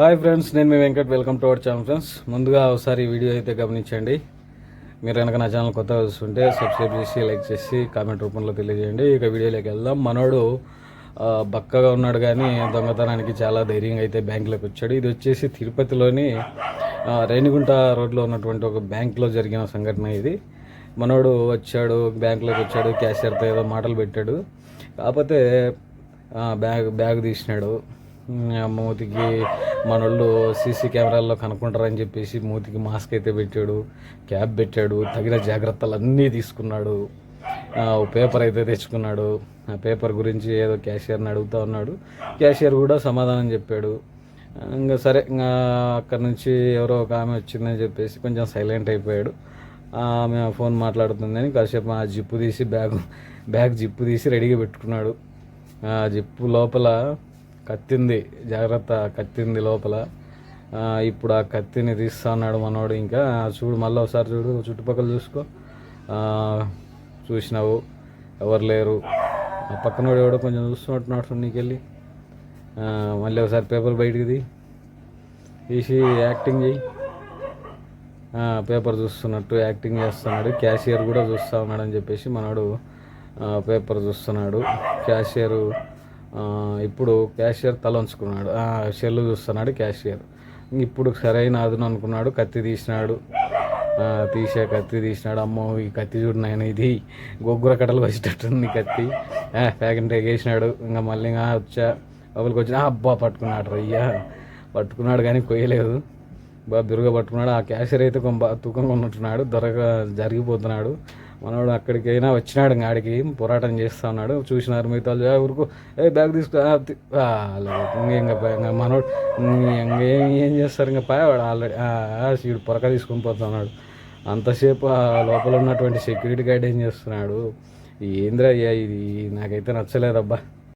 Hi friends నేను మీ Venkat. Welcome to our channel friends ముందుగా ఒకసారి ఈ వీడియో అయితే గమనించండి. మీరు కనుక నా ఛానల్ కొత్తగా చూస్తుంటే సబ్స్క్రైబ్ చేసి లైక్ చేసి కామెంట్ రూపంలో తెలియజేయండి. ఇక వీడియోలోకి వెళ్దాం. మనోడు బక్కగా ఉన్నాడు కానీ దొంగతనానికి చాలా ధైర్యంగా అయితే బ్యాంకులోకి వచ్చాడు. ఇది వచ్చేసి తిరుపతిలోని రేణిగుంట రోడ్లో ఉన్నటువంటి ఒక బ్యాంక్లో జరిగిన సంఘటన ఇది. మనోడు వచ్చాడు బ్యాంకులోకి వచ్చాడు క్యాషియర్తో ఏదో మాటలు పెట్టాడు. కాకపోతే బ్యాగ్ బ్యాగ్ తీసినాడు. మూతికి మనోళ్ళు సీసీ కెమెరాల్లో కనుక్కుంటారని చెప్పేసి మూతికి మాస్క్ అయితే పెట్టాడు క్యాప్ పెట్టాడు తగిన జాగ్రత్తలు అన్నీ తీసుకున్నాడు. ఓ పేపర్ అయితే తెచ్చుకున్నాడు. ఆ పేపర్ గురించి ఏదో క్యాషియర్ని అడుగుతా ఉన్నాడు. క్యాషియర్ కూడా సమాధానం చెప్పాడు. ఇంకా సరే ఇంకా అక్కడ నుంచి ఎవరో ఒక ఆమె వచ్చిందని చెప్పేసి కొంచెం సైలెంట్ అయిపోయాడు. ఆమె ఫోన్ మాట్లాడుతుందని కాసేపు ఆ జిప్పు తీసి బ్యాగ్ బ్యాగ్ జిప్పు తీసి రెడీగా పెట్టుకున్నాడు. ఆ జిప్పు లోపల కత్తింది. జాగ్రత్త కత్తింది లోపల. ఇప్పుడు ఆ కత్తిని తీస్తా ఉన్నాడు మనోడు ఇంకా. చూడు మళ్ళీ ఒకసారి చూడు చుట్టుపక్కల చూసుకో. చూసినావు ఎవరు లేరు. ఆ పక్కనోడు ఎవడో కొంచెం చూస్తున్నట్టున్నాడు నీకెళ్ళి. మళ్ళీ ఒకసారి పేపర్ బయటికి తీసి యాక్టింగ్ చేయి పేపర్ చూస్తున్నట్టు యాక్టింగ్ చేస్తున్నాడు. క్యాషియర్ కూడా చూస్తూ ఉన్నాడు అని చెప్పేసి మనోడు పేపర్ చూస్తున్నాడు. క్యాషియరు ఇప్పుడు క్యాషియర్ తల ఉంచుకున్నాడు ఆ, సెల్లు చూస్తున్నాడు క్యాషియర్ ఇప్పుడు సరైన అదును అనుకున్నాడు కత్తి తీసినాడు. తీసే కత్తి తీసినాడు. అమ్మో ఈ కత్తి చూడు నాయన ఇది గొగ్గుర కట్టలు వచ్చేటట్టుంది కత్తి. ప్యాకెట్ వేసినాడు ఇంకా మళ్ళీ ఇంకా వచ్చా లోపలికి వచ్చిన అబ్బా పట్టుకున్నాడు రయ్యా పట్టుకున్నాడు కానీ కొయ్యలేదు. బాగా బిరుగా పట్టుకున్నాడు. ఆ క్యాషియర్ అయితే కొంచెం తూకం కొనుంటున్నాడు దొరక జరిగిపోతున్నాడు. మనవాడు అక్కడికైనా వచ్చినాడు ఇంకా ఆడికి పోరాటం చేస్తా ఉన్నాడు. చూసినారు మిగతా వాళ్ళు, "ఏ, బ్యాగ్ తీసుకో ఇంకా ఇంకా మనోడు ఏం ఏం చేస్తారు ఇంకా పాయవాడు ఆల్రెడీ సీడు పొరక తీసుకొని పోతున్నాడు. అంతసేపు ఆ లోపల ఉన్నటువంటి సెక్యూరిటీ గార్డ్ ఏం చేస్తున్నాడు? ఏంద్రా ఇది? నాకైతే నచ్చలేదబ్బా.